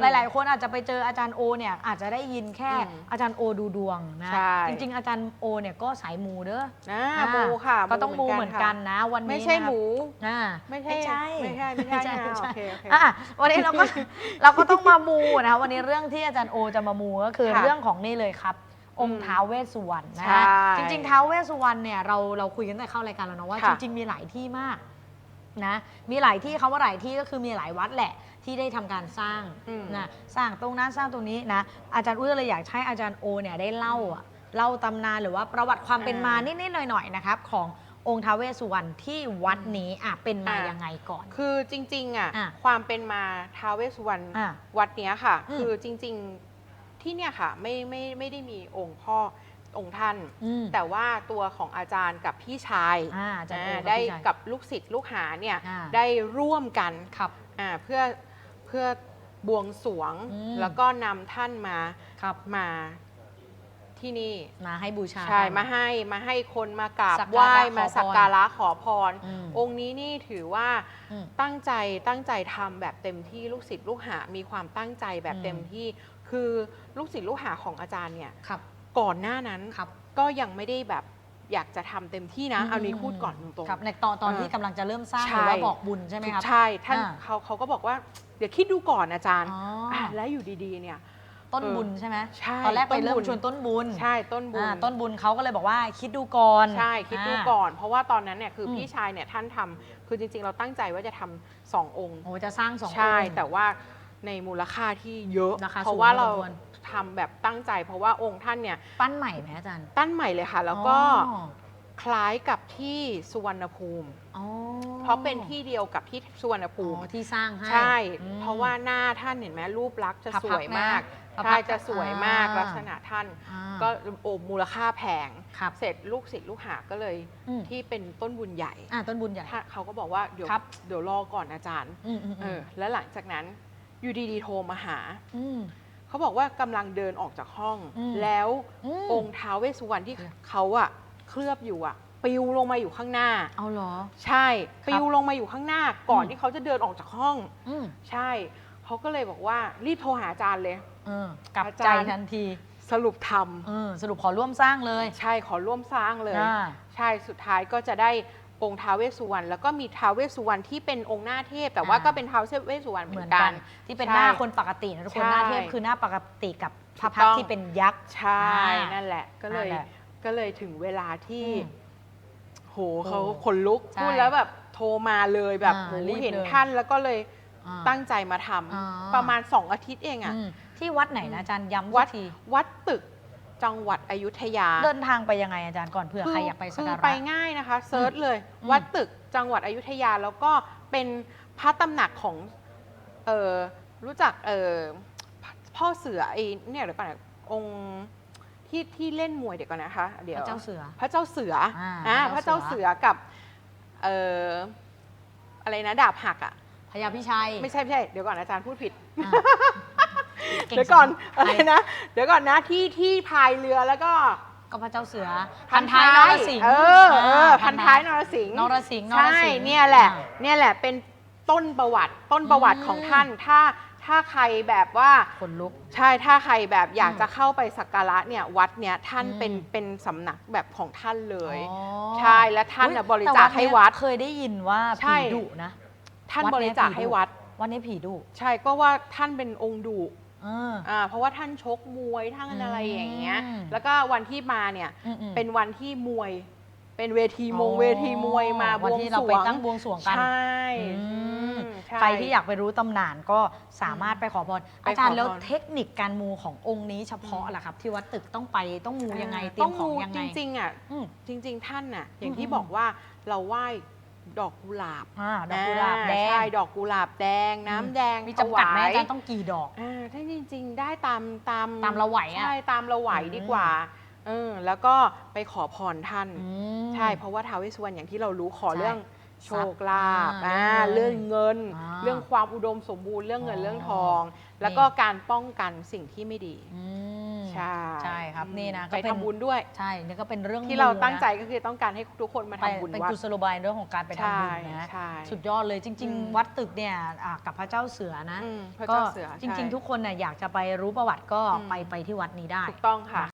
หลาย ๆ คนอาจจะไปเจออาจารย์โอเนี่ยอาจจะได้ยินแค่อืมอาจารย์โอดูดวงนะ ใช่ จริง ๆ อาจารย์โอเนี่ยก็สายมูเด้ออ่าอ่ามูค่ะก็ต้องมูเหมือนกันค่ะนะ วันนี้ไม่ใช่นะครับหมูอ่าไม่ใช่ไม่ใช่ไม่ใช่ไม่ใช่ไม่ใช่โอเคโอเค อะวันนี้เราก็ เราก็ต้องมามูนะคะวันนี้เรื่องที่อาจารย์โอจะมามูก็คือค่ะเรื่องของนี่เลยครับ องค์อืมท้าวเวสสุวรรณนะใช่จริงๆท้าวเวสสุวรรณเนี่ยเราเราคุยกันตั้งแต่เข้ารายการแล้วเนาะว่าจค่ะริงๆมีหลายที่มาก นะมีหลายที่เขาว่าหลายที่ก็คือมีหลายวัดแหละที่ได้ทำการสร้างอืม นะสร้างตรงนั้นสร้างตรงนี้นะอาจารย์อุ้ยเลยอยากให้อาจารย์โอเนี่ยได้เล่าอะเล่าตำนานหรือว่าประวัติความเป็นมานิดๆหน่อยๆนะครับขององค์ท้าวเวสสุวรรณที่วัดนี้อะเป็นมายังไงก่อน คือจริงๆอะอะความเป็นมาท้าวเวสสุวรรณอะวัดเนี้ยค่ะ อืมคือจริงๆที่เนี่ยค่ะไม่ไม่ไม่ได้มีองค์พ่ออ งค์ท่าน อืม แต่ว่าตัวของอาจารย์กับพี่ชายอ่าอาจารย์โออ่ากับได้พี่ชายกับลูกศิษย์ลูกหาเนี่ยอ่า ได้ร่วมกันครับ อ่าเพื่อเพื่อบวงสรวง อืม แล้วก็นำท่านมาครับ มาที่นี่ มาให้บูชา ใช่กันมาให้มาให้คนมากราบสักไหว้การะมาขอพรสักการะขอพร อืม องค์นี้นี่ถือว่าอืม ตั้งใจตั้งใจทำแบบเต็มที่ลูกศิษย์ลูกหา มีความตั้งใจแบบอืม เต็มที่ คือลูกศิษย์ลูกหาของอาจารย์เนี่ย ครับ ก่อนหน้านั้นครับก็ยังไม่ได้แบบอยากจะทำเต็มที่นะอืมเอานี้พูดก่อนตรงๆครับในตอนตอนเออที่กำลังจะเริ่มสร้างใช่หรือว่าบอกบุญใช่ไหมครับใช่ท่านอ่าเขาเขาก็บอกว่าเดี๋ยวคิดดูก่อนอาจารย์อ๋ออะแล้วอยู่ดีๆเนี่ยต้นเออบุญใช่ไหมใช่ตอนแรกไปต้นเริ่บุมญชวนต้นบุญ ใช่ต้นบุญอ่าต้นบุญเขาก็เลยบอกว่าคิดดูก่อนใช่คิดดูาก่อน เพราะว่าตอนนั้นเนี่ยคืออมพี่ชายเนี่ยท่านทำคือจริง ๆ เราตั้งใจว่าจะทำสององค์โอ้จะสร้างสองใช่องค์แต่ว่าในมูลค่าที่เยอะราคาเพราะว่าสูงพอเราสมควร ทำแบบตั้งใจ เพราะว่าองค์ท่านเนี่ยปั้นใหม่ไหมอาจารย์ตั้นใหม่เลยค่ะ แล้วก็อ๋อคล้ายกับที่สุวรรณภูมิ อ๋อเพราะเป็นที่เดียวกับที่สุวรรณอ๋ภูมิอที่สร้างให้ ใช่ อืมเพราะว่าหน้าท่านเห็นไหมรูปลักษณ์จะพระสพักวยตร์นะมากพระพัใช่กตร์จะสวยมากอ่า ลักษณะท่าน อ่าก็โอ้มูลค่าแพง ครับ เสร็จลูกศิษย์ลูกหาก็เลยอืม ที่เป็นต้นบุญใหญ่อ่าต้นบุญใหญ่ถ้าเขาก็บอกว่าเดี๋ยวครับ เดี๋ยวรอก่อนอาจารย์อืมอืมเออแล้วหลังจากนั้นอยู่ดีๆโทรมาหาอืม เขาบอกว่ากำลังเดินออกจากห้อง อืมแล้วอืม องค์ท้าวเวสสุวรรณที่เขาอะเคลือบอยู่อะปิวลงมาอยู่ข้างหน้า เอาเหรอ ใช่ครับปิวลงมาอยู่ข้างหน้า ก่อนอืม ที่เขาจะเดินออกจากห้อง อืมใช่เขาก็เลยบอกว่ารีบโทรหาอาจารย์เลย เออกลับอาใจจารย์ ทันทีสรุปทเออสรุปขอร่วมสร้างเลยำใช่ขอร่วมสร้างเลย อ่า ใช่สุดท้ายก็จะได้ องค์ท้าวเวสสุวรรณแล้วก็มีท้าวเวสสุวรรณที่เป็นองค์หน้าเทพ แต่ว่าอ่าก็เป็นท้าวเวสสุวรรณเหเหมืมืออนนกักันนที่เป็นใช่หน้าคนปกตินะทุกคนใช่หน้าเทพคือหน้าปกติกับพระพักถูตกต้องร์ที่เป็นยักษ์ใช่อ่านั่นแหละก็เลยนั่นแหละก็เลยถึงเวลาที่อืมโหเขาโอ้ขนลุกใช่พูดแล้วแบบโทรมาเลยแบบอ่าโหรีบเห็นเลยท่านแล้วก็เลยอ่าตั้งใจมาทำอ๋อประมาณสองอาทิตย์เองอะอืมที่วัดไหนนะอาจารย์ย้ำวัวัดดทีวัดตึก จังหวัดอยุธยา เดินทางไปยังไงอาจารย์ก่อนเผื่อใครอยากไปสักคืกาอไประง่ายนะคะเซิร์ชเลยอืม วัดตึกจังหวัดอยุธยาแล้วก็เป็นพระตำหนักของเออรู้จักเออพ่อเสือไอเนี่ยเดี๋ยวก่อนนะองค์ที่ที่เล่นมวยเดี๋ยวก่อนนะคะเดี๋ยว พระเจ้าเสือ พระเจ้าเสืออาอ่าพพระระเจ้าเจ้าเสืเสืออ กับเอ่ออะไรนะดาบหักอะ พญาพิชัยไม่ใช่ไม่ใช่ เดี๋ยวก่อนอาจารย์พูดผิด อ่า เก่งเดี๋ยวก่อนจังอะไรนะ เดี๋ยวก่อนนะที่ที่พายเรือแล้วก็ก็พระเจ้าเสือ พัพันนท้าท้ายยนรสิงห์เออเอออ่พันท้ายนรสิงห์นรสิงห์นรใช่สิงห์เนี่ยแหละอ่าเนี่ยแหละเป็นต้นประวัติต้นประวัติอืมของท่านถ้าถ้าใครแบบว่าขนลุกใช่ถ้าใครแบบอยากอืมจะเข้าไปสักการะเนี่ยวัดเนี่ยท่านอืมเป็นเป็นสำนักแบบของท่านเลยอ๋อใช่และท่านอุ๊ยน่ะบริแต่จาคให้วัดเนี้ยเคยได้ยินว่าใช่ผีดุนะท่านวัดบเนี้ริยจาคผีดุให้วัดวันนี้ผีดุใช่ก็ว่าท่านเป็นองค์ดุเอออ่าเพราะว่าท่านชกมวยท่านอืมอะไรอย่างเงี้ยแล้วก็วันที่มาเนี่ยอืมอืมเป็นวันที่มวย เป็นเวทีมงอ๋อเวทีมวยมาบวันวงที่สเรารไปวงตั้งบวงสรวงกัน ใช่อืมใช่ ใครที่อยากไปรู้ตำนานก็สามารถไปขอพรไปอาจารย์ขอพรแล้วเทคนิคการมูขององค์นี้เฉพาะล่ะครับ ที่วัดตึกต้องไปต้องมูยังไงเตรียมของยังไงจริงๆอะอืมจริง ๆ ท่านน่ะอย่างที่อืมบอกว่าเราไหว้ ดอกกุหลาบอ่าดอกกุหลาบแดอ่ใช่งดอกกุหลาบแดง น้ำแดงมีจำกัดไหมถวอาจารย์ต้องกี่ดอก อ่าถ้าจริง ๆ ได้ตามตามตามเราไหวอะ ใช่ตามเราไหวอืมดีกว่าเออแล้วก็ไปขอพรท่าน อืม ใช่ เพราะว่าท้าวเวสสุวรรณอย่างที่เรารู้ขอใช่เรื่องโชคลาภอ่าอ่าเรื่เรื่อองงเงิเงินนอ่าเรื่องความอุดมสมบูรณ์เรื่องเงินอ๋อเรื่องทอง แล้วก็การป้องกันสิ่งที่ไม่ดี อืม ใช่ใช่ครับนี่นะก็ไปเป็น ทำบุญด้วย ใช่นี่ก็เป็นเรื่องที่เรามูนะตั้งใจก็คือต้องการให้ทุกคนมาไปทำบุญเป็นวัดกุศโลบายเรื่องของการไปทำบุญใช่นะ ใช่ สุดยอดเลยจริง อืม ๆ วัดตึกเนี่ยอะกับพระเจ้าเสือนะอืมพระก็เจ้าเสือจริงใช่ๆทุกคนน่ะอยากจะไปรู้ประวัติก็อืม ไปไปที่วัดนี้ได้ ถูกต้องค่ะ